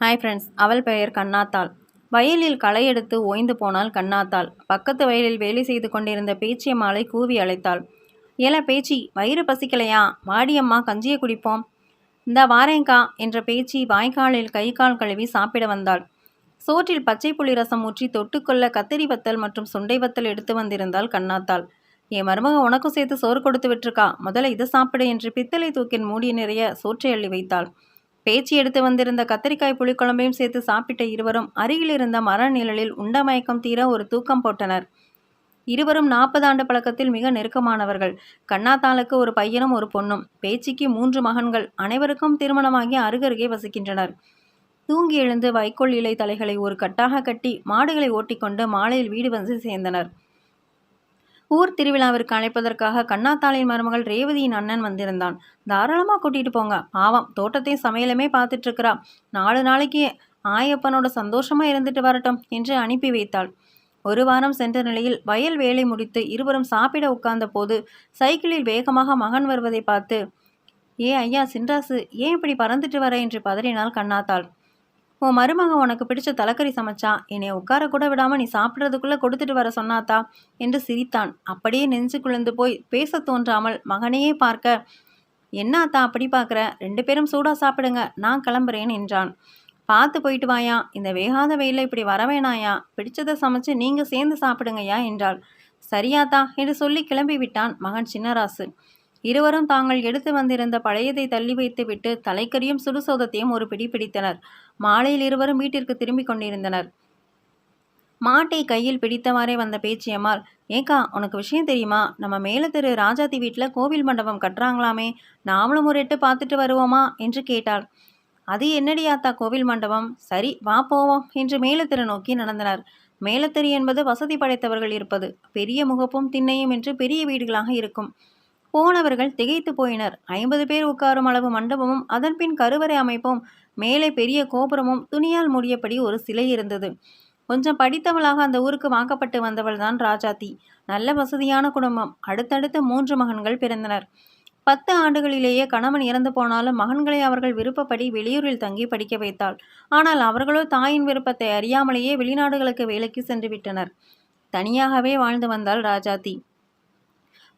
Hi friends அவள் பெயர் கண்ணாத்தாள். வயலில் களை எடுத்து ஓய்ந்து போனால் கண்ணாத்தாள். பக்கத்து வயலில் வேலை செய்து கொண்டிருந்த பேச்சியம்மாளை கூவி அழைத்தாள். ஏல பேச்சி வயிறு பசிக்கலையா? வாடியம்மா கஞ்சியை குடிப்போம். இந்த வாரேங்கா என்ற பேச்சி வாய்க்காலில் கை கால் கழுவி சாப்பிட வந்தாள். சோற்றில் பச்சை புளி ரசம் ஊற்றி தொட்டுக்கொள்ள கத்திரி வத்தல் மற்றும் சுண்டை வத்தல் எடுத்து வந்திருந்தாள் கண்ணாத்தாள். என் மருமக உனக்கும் சேர்த்து சோறு கொடுத்து விட்டுருக்கா. முதல்ல இதை சாப்பிடு என்று பித்தளை தூக்கின் மூடி நிறைய சோற்றை அள்ளி வைத்தாள். பேச்சு எடுத்து வந்திருந்த கத்திரிக்காய் புளிக்குழம்பையும் சேர்த்து சாப்பிட்ட இருவரும் அருகில் இருந்த மர நிழலில் உண்டமயக்கம் தீர ஒரு தூக்கம் போட்டனர். இருவரும் நாற்பது ஆண்டு பழக்கத்தில் மிக நெருக்கமானவர்கள். கண்ணாத்தாளுக்கு ஒரு பையனும் ஒரு பொண்ணும். பேச்சிக்கு மூன்று மகன்கள் அனைவருக்கும் திருமணமாகி அருகருகே வசிக்கின்றனர். தூங்கி எழுந்து வைக்கோல் இலை தலைகளை ஒரு கட்டாக கட்டி மாடுகளை ஓட்டிக்கொண்டு மாலையில் வீடு வந்து சேர்ந்தனர். ஊர் திருவிழாவிற்கு அழைப்பதற்காக கண்ணாத்தாளின் மருமகள் ரேவதியின் அண்ணன் வந்திருந்தான். தாராளமாக கூட்டிகிட்டு போங்க. பாவம் தோட்டத்தையும் சமையலுமே பார்த்துட்ருக்கிறா நாலு நாளைக்கு ஆயப்பனோட சந்தோஷமாக இருந்துட்டு வரட்டும் என்று அனுப்பி வைத்தாள். ஒரு வாரம் சென்ற நிலையில் வயல் வேலை முடித்து இருவரும் சாப்பிட உட்கார்ந்த போது சைக்கிளில் வேகமாக மகன் வருவதை பார்த்து ஏ ஐயா சின்ராசு ஏன் இப்படி பறந்துட்டு வர? என்று பதறினாள் கண்ணாத்தாள். உன் மருமக உனக்கு பிடிச்ச தலைக்கறி சமைச்சா என்னை உட்கார கூட விடாம நீ சாப்பிட்றதுக்குள்ள கொடுத்துட்டு வர சொன்னாத்தா? என்று சிரித்தான். அப்படியே நெஞ்சு குளிர்ந்து போய் பேச தோன்றாமல் மகனையே பார்க்க என்னாத்தா அப்படி பார்க்குற? ரெண்டு பேரும் சூடாக சாப்பிடுங்க நான் கிளம்புறேன் என்றான். பார்த்து போயிட்டு வாயா. இந்த வேகாத வெயில இப்படி வரவேணாயா பிடிச்சதை சமைச்சு நீங்கள் சேர்ந்து சாப்பிடுங்கய்யா என்றாள். சரியாத்தா என்று சொல்லி கிளம்பி விட்டான் மகன் சின்னராசு. இருவரும் தாங்கள் எடுத்து வந்திருந்த பழையதை தள்ளி வைத்துவிட்டு தலைக்கறியும் சுடுசோதத்தையும் ஒரு பிடி பிடித்தனர். மாலையில் இருவரும் வீட்டிற்கு திரும்பிக் கொண்டிருந்தனர். மாட்டை கையில் பிடித்தவாறே வந்த பேச்சியம்மாள் ஏக்கா உனக்கு விஷயம் தெரியுமா? நம்ம மேல திரு ராஜாத்தி வீட்டில் கோவில் மண்டபம் கட்டுறாங்களாமே நாமளும் ஒரு எட்டு பார்த்துட்டு வருவோமா? என்று கேட்டாள். அது என்னடியாத்தா கோவில் மண்டபம்? சரி வா போவோம் என்று மேலத்திரு நோக்கி நடந்தனர். மேலத்திரு என்பது வசதி படைத்தவர்கள் இருப்பது பெரிய முகப்பும் திண்ணையும் என்று பெரிய வீடுகளாக இருக்கும். போனவர்கள் திகைத்து போயினர். ஐம்பது பேர் உட்காரும் அளவு மண்டபமும் அதன்பின் கருவறை அமைப்பும் மேலே பெரிய கோபுரமும் துணியால் மூடியபடி ஒரு சிலை இருந்தது. கொஞ்சம் படித்தவளாக அந்த ஊருக்கு வாக்கப்பட்டு வந்தவள் தான் ராஜாத்தி. நல்ல வசதியான குடும்பம். அடுத்தடுத்து மூன்று மகன்கள் பிறந்தனர். பத்து ஆண்டுகளிலேயே கணவன் இறந்து போனாலும் மகன்களை அவர்கள் விருப்பப்படி வெளியூரில் தங்கி படிக்க வைத்தாள். ஆனால் அவர்களோ தாயின் விருப்பத்தை அறியாமலேயே வெளிநாடுகளுக்கு வேலைக்கு சென்று விட்டனர். தனியாகவே வாழ்ந்து வந்தாள் ராஜாத்தி.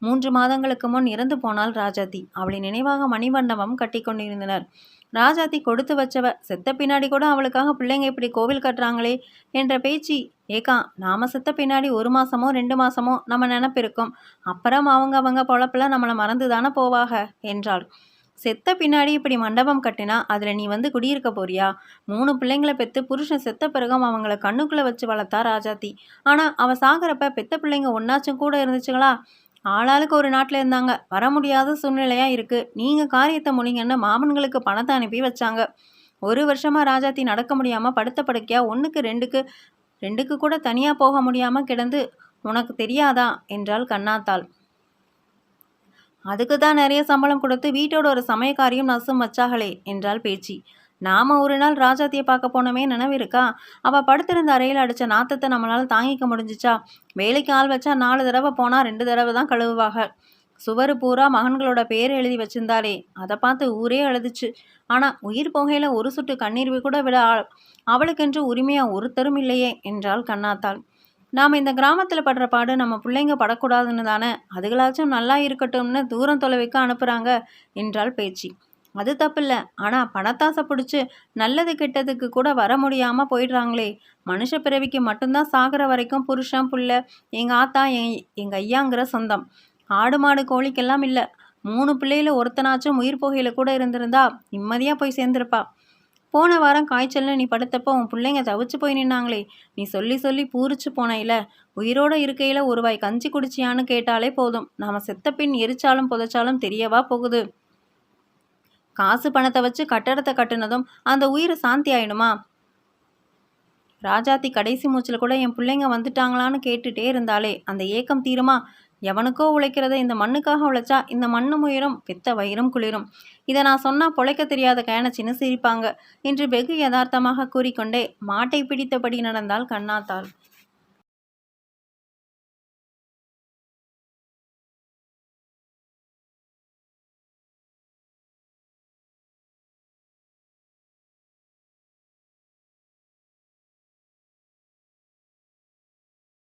மூன்று மாதங்களுக்கு முன் இறந்து போனாள் ராஜாத்தி அவளின் நினைவாக மணிமண்டபம் கட்டி கொண்டிருந்தனர். ராஜாத்தி கொடுத்து வச்சவ செத்த பின்னாடி கூட அவளுக்காக பிள்ளைங்க இப்படி கோவில் கட்டுறாங்களே என்ற பேச்சு ஏக்கா நாம செத்த பின்னாடி ஒரு மாசமோ ரெண்டு மாசமோ நம்ம நினப்பிருக்கும். அப்புறம் அவங்க அவங்க பொழப்புல நம்மளை மறந்து தானே போவாக என்றாள். செத்த பின்னாடி இப்படி மண்டபம் கட்டினா அதில் நீ வந்து குடியிருக்க போறியா? மூணு பிள்ளைங்களை பெற்று புருஷன் செத்த பிறகும் அவங்கள கண்ணுக்குள்ளே வச்சு வளர்த்தா ராஜாத்தி ஆனால் அவள் சாகிறப்ப பெத்த பிள்ளைங்க ஒன்னாச்சும் கூட இருந்துச்சுங்களா? ஆளாளுக்கு ஒரு நாட்டில் இருந்தாங்க. வர முடியாத சூழ்நிலையாக இருக்குது நீங்கள் காரியத்தை முடிங்கன்னு மாமன்களுக்கு பணத்தை அனுப்பி வச்சாங்க. ஒரு வருஷமாக ராஜாத்தி நடக்க முடியாமல் படுத்த படுக்கையாக ஒன்றுக்கு ரெண்டுக்கு ரெண்டுக்கு கூட தனியாக போக முடியாமல் கிடந்து உனக்கு தெரியாதா? என்றாள் கண்ணாத்தாள். அதுக்கு தான் நிறைய சம்பளம் கொடுத்து வீட்டோட ஒரு சமயக்காரியும் நசும் வச்சாகளே என்றாள் பேச்சு. நாம ஒரு நாள் ராஜாத்தியை பார்க்க போனோமே நினைவு இருக்கா? அவள் படுத்திருந்த அறையில் அடித்த நாத்தத்தை நம்மளால் தாங்கிக்க முடிஞ்சிச்சா? வேலைக்கு ஆள் வச்சா நாலு தடவை போனால் ரெண்டு தடவை தான் கழுவுவாக. சுவர் பூரா மகன்களோட பேர் எழுதி வச்சிருந்தாலே அதை பார்த்து ஊரே அழுதுச்சு. ஆனால் உயிர் புகையில் ஒரு சுட்டு கண்ணீர் கூட விட அவளுக்கென்று உரிமையாக ஒருத்தரும் இல்லையே என்றாள் கண்ணாத்தாள். நாம் இந்த கிராமத்தில் படுற பாடு நம்ம பிள்ளைங்க படக்கூடாதுன்னு தானே? அதுகளாச்சும் நல்லா இருக்கட்டும்னு தூரம் தொலைவிக்க அனுப்புகிறாங்க என்றாள் பேச்சு. அது தப்பில்ல. ஆனால் பணத்தாசை பிடிச்சி நல்லது கெட்டதுக்கு கூட வர முடியாமல் போயிடுறாங்களே. மனுஷ பிறவிக்கு மட்டும்தான் சாகிற வரைக்கும் புருஷன் புள்ள எங்கள் ஆத்தா என் எங்கள் ஐயாங்கிற சொந்தம். ஆடு மாடு கோழிக்கெல்லாம் இல்லை. மூணு பிள்ளையில ஒருத்தனாச்சும் உயிர் போகையில் கூட இருந்திருந்தா நிம்மதியாக போய் சேர்ந்துருப்பா. போன வாரம் காய்ச்சல்னு நீ படுத்தப்போ உன் பிள்ளைங்க தவிச்சு போய் நின்னாங்களே. நீ சொல்லி சொல்லி பூரிச்சு போனையில உயிரோட இருக்கையில் ஒருவாய் கஞ்சி குடிச்சியான்னு கேட்டாலே போதும். நாம் செத்த பின் எரிச்சாலும் புதைச்சாலும் தெரியவா போகுது. காசு பணத்தை வச்சு கட்டடத்தை கட்டினதும் அந்த உயிர் சாந்தி ஆயிடுமா? ராஜாத்தி கடைசி மூச்சில் கூட என் பிள்ளைங்க வந்துட்டாங்களான்னு கேட்டுட்டே இருந்தாலே அந்த ஏக்கம் தீருமா? எவனுக்கோ உழைக்கிறத இந்த மண்ணுக்காக உழைச்சா இந்த மண்ணும் உயிரும் பித்த வயிறும் குளிரும். இதை நான் சொன்னால் பொழைக்க தெரியாத கேனச்சின்னு சிரிப்பாங்க. என்று வெகு யதார்த்தமாக கூறிக்கொண்டே மாட்டை பிடித்தபடி நடந்தால் கண்ணாத்தாள்.